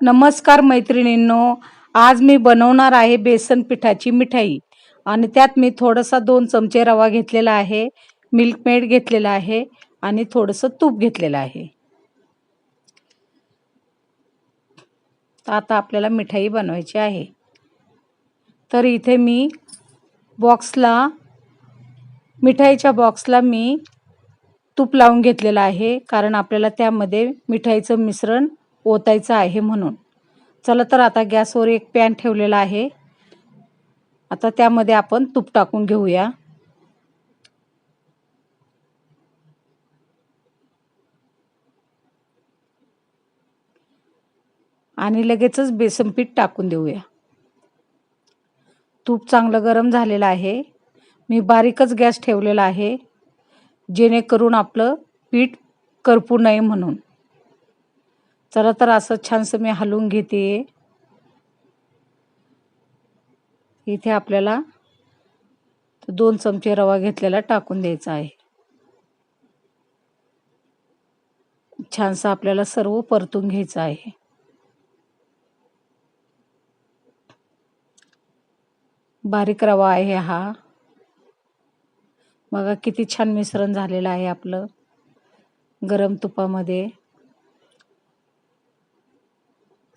नमस्कार मैत्रिणींनो आज मी बनवणार आहे बेसन पिठाची मिठाई. आणि त्यात मी थोडंसं दोन चमचे रवा घेतलेला आहे मिल्कमेड घेतलेला आहे आणि थोडंसं तूप घेतलेलं आहे. तर आता आपल्याला मिठाई बनवायची आहे. तर इथे मी बॉक्सला मिठाईच्या बॉक्सला मी तूप लावून घेतलेलं आहे कारण आपल्याला त्यामध्ये मिठाईचं मिश्रण ओतायचं आहे म्हणून. चला तर आता गॅसवर एक पॅन ठेवलेला आहे. आता त्यामध्ये आपण तूप टाकून घेऊया. आणि लगेचच बेसन पीठ टाकून देऊया. तूप चांगलं गरम झालेलं आहे. मी बारीकच गॅस ठेवलेला आहे. जेणेकरून आपलं पीठ करपू नये म्हणून. चला तर असं छानसं मी हलवून घेते. इथे आपल्याला दोन चमचे रवा घेतलेला टाकून द्यायचा आहे. छानसं आपल्याला सर्व परतून घ्यायचं आहे. बारीक रवा आहे हा. बघा किती छान मिश्रण झालेलं आहे आपलं. गरम तुपामध्ये.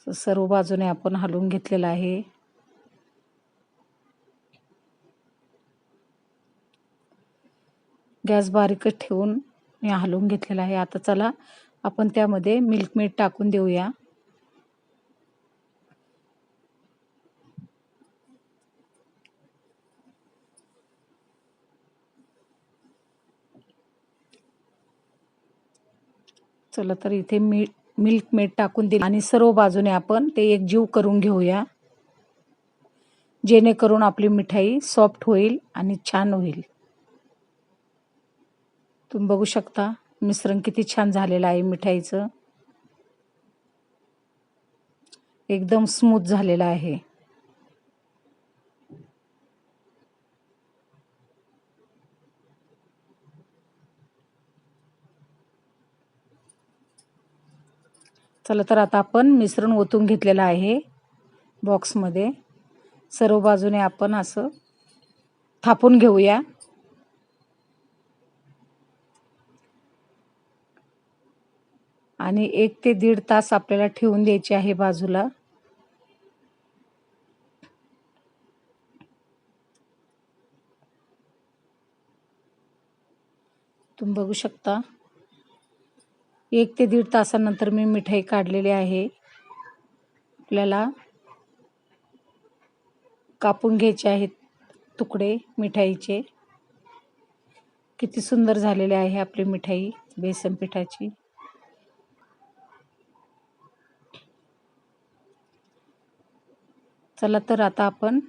सर्व बाजूने आपण हलवून घेतलेलं आहे. गॅस बारीकच ठेवून मी हलवून घेतलेला आहे. आता चला आपण त्यामध्ये मिल्क मीठ टाकून देऊया. चला तर इथे मीठ मिल्क मेड टाकून दिले आणि सर्व बाजूने आपण ते एक जीव करून घेऊया. जेणेकरून आपली मिठाई सॉफ्ट होईल आणि छान होईल. तुम्ही बघू शकता मिश्रण किती छान झालेलं आहे मिठाईचं. एकदम स्मूथ झालेलं आहे. चला तर आता आपण मिश्रण ओतून घेतलेलं आहे बॉक्समध्ये. सर्व बाजूने आपण असं थापून घेऊया. आणि एक ते दीड तास आपल्याला ठेवून द्यायचे आहे बाजूला. तुम्ही बघू शकता. एक ते दीड तासानंतर मी मिठाई काढलेली आहे. आपल्याला कापून घ्यायचे आहेत तुकडे मिठाईचे. किती सुंदर झालेले आहे आपली मिठाई बेसन पिठाची. चला तर आता आपण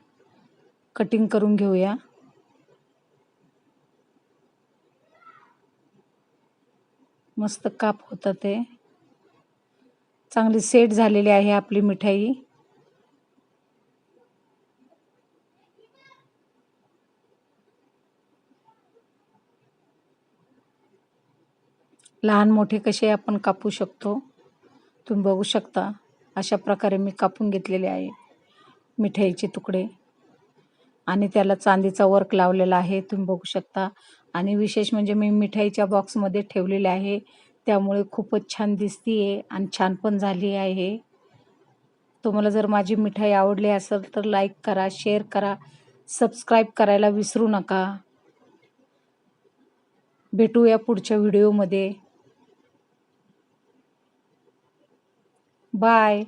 कटिंग करून घेऊया. मस्त काप होतं ते. चांगली सेट झालेली आहे आपली मिठाई. लहान मोठे कसे आपण कापू शकतो? तुम्ही बघू शकता. अशा प्रकारे मी कापून घेतलेले आहे मिठाईचे तुकडे. आणि त्याला चांदीचा वर्क लावलेला आहे. तुम्ही बघू शकता. आणि विशेष म्हणजे मी मिठाईच्या बॉक्समध्ये ठेवलेले आहे. त्यामुळे खूपच छान दिसती आहे आणि छान पण झाली आहे. तुम्हाला जर माझी मिठाई आवडली असेल तर लाईक करा शेअर करा सबस्क्राईब करायला विसरू नका. भेटूया पुढच्या व्हिडिओमध्ये बाय